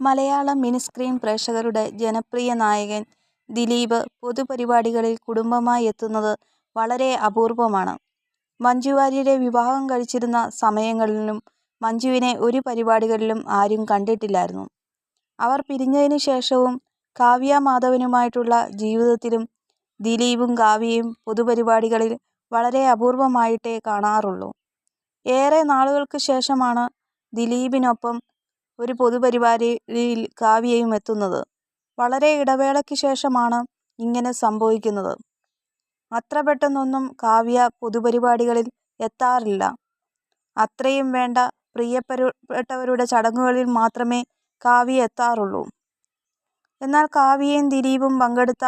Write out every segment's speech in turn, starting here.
Malayalam mini screen പ്രേക്ഷകരുടെ ജനപ്രിയ നായകൻ ദിലീപ് പൊതുപരിപാടികളിൽ കുടുംബമായി എത്തുന്നത് വളരെ അപൂർവമാണ്. മഞ്ജു വാര്യരെ വിവാഹം കഴിച്ചിരുന്ന സമയങ്ങളിലും മഞ്ജുവിനെ ഒരു പരിപാടികളിലും ആരും കണ്ടിട്ടില്ലായിരുന്നു. അവർ പിരിഞ്ഞതിനു ശേഷവും കാവ്യ മാധവനുമായിട്ടുള്ള ജീവിതത്തിലും ദിലീപും കാവ്യയും പൊതുപരിപാടികളിൽ വളരെ അപൂർവമായിട്ടേ കാണാറുള്ളൂ. ഏറെ നാളുകൾക്ക് ശേഷമാണ് ദിലീപിനൊപ്പം ഒരു പൊതുപരിപാടിയിൽ കാവ്യയും എത്തുന്നത്. വളരെ ഇടവേളയ്ക്ക് ശേഷമാണ് ഇങ്ങനെ സംഭവിക്കുന്നത്. അത്ര പെട്ടെന്നൊന്നും കാവ്യ പൊതുപരിപാടികളിൽ എത്താറില്ല. അത്രയും വേണ്ട പ്രിയപ്പെട്ടവരുടെ ചടങ്ങുകളിൽ മാത്രമേ കാവ്യ എത്താറുള്ളൂ. എന്നാൽ കാവ്യയും ദിലീപും പങ്കെടുത്ത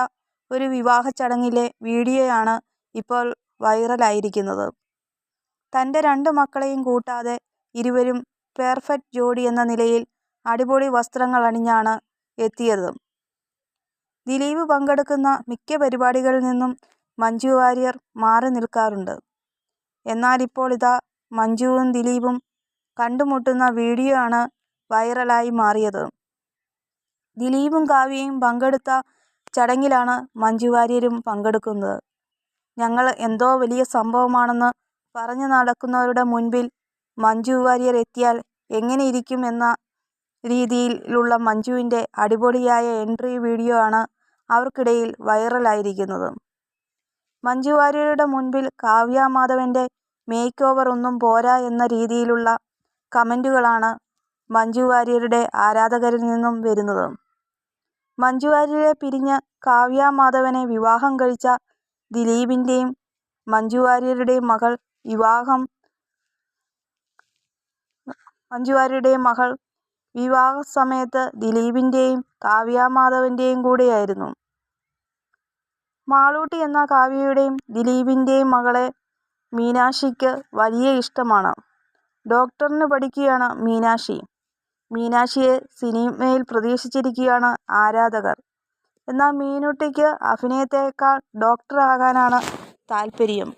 ഒരു വിവാഹ ചടങ്ങിലെ വീഡിയോയാണ് ഇപ്പോൾ വൈറലായിരിക്കുന്നത്. തന്റെ രണ്ട് മക്കളെയും കൂട്ടാതെ ഇരുവരും പെർഫെക്റ്റ് ജോഡി എന്ന നിലയിൽ അടിപൊളി വസ്ത്രങ്ങൾ അണിഞ്ഞാണ് എത്തിയത്. ദിലീപ് പങ്കെടുക്കുന്ന മിക്ക പരിപാടികളിൽ നിന്നും മഞ്ജു വാര്യർ മാറി നിൽക്കാറുണ്ട്. എന്നാൽ ഇപ്പോൾ ഇതാ മഞ്ജുവും ദിലീപും കണ്ടുമുട്ടുന്ന വീഡിയോ ആണ് വൈറലായി മാറിയത്. ദിലീപും കാവ്യയും പങ്കെടുത്ത ചടങ്ങിലാണ് മഞ്ജു വാര്യരും പങ്കെടുക്കുന്നത്. ഞങ്ങൾ എന്തോ വലിയ സംഭവമാണെന്ന് പറഞ്ഞു നടക്കുന്നവരുടെ മുൻപിൽ മഞ്ജു വാര്യർ എത്തിയാൽ എങ്ങനെയിരിക്കും എന്ന രീതിയിലുള്ള മഞ്ജുവിന്റെ അടിപൊളിയായ എൻട്രി വീഡിയോ ആണ് അവർക്കിടയിൽ വൈറലായിരിക്കുന്നത്. മഞ്ജു വാര്യരുടെ മുൻപിൽ കാവ്യ മാധവന്റെ മേക്ക് ഓവർ ഒന്നും പോരാ എന്ന രീതിയിലുള്ള കമന്റുകളാണ് മഞ്ജു വാര്യരുടെ ആരാധകരിൽ നിന്നും വരുന്നത്. മഞ്ജു വാര്യരെ പിരിഞ്ഞ് കാവ്യ മാധവനെ വിവാഹം കഴിച്ച ദിലീപിന്റെയും മഞ്ജു വാര്യരുടെയും മകൾ വിവാഹസമയത്ത് ദിലീപിന്റെയും കാവ്യ മാധവന്റെയും കൂടെയായിരുന്നു. മാളൂട്ടി എന്ന കാവ്യയുടെയും ദിലീപിന്റെയും മകളെ മീനാക്ഷിക്ക് വലിയ ഇഷ്ടമാണ്. ഡോക്ടറിന് പഠിക്കുകയാണ് മീനാക്ഷി. മീനാക്ഷിയെ സിനിമയിൽ പ്രതീക്ഷിച്ചിരിക്കുകയാണ് ആരാധകർ. എന്നാൽ മീനൂട്ടിക്ക് അഭിനയത്തേക്കാൾ ഡോക്ടറാകാനാണ് താല്പര്യം.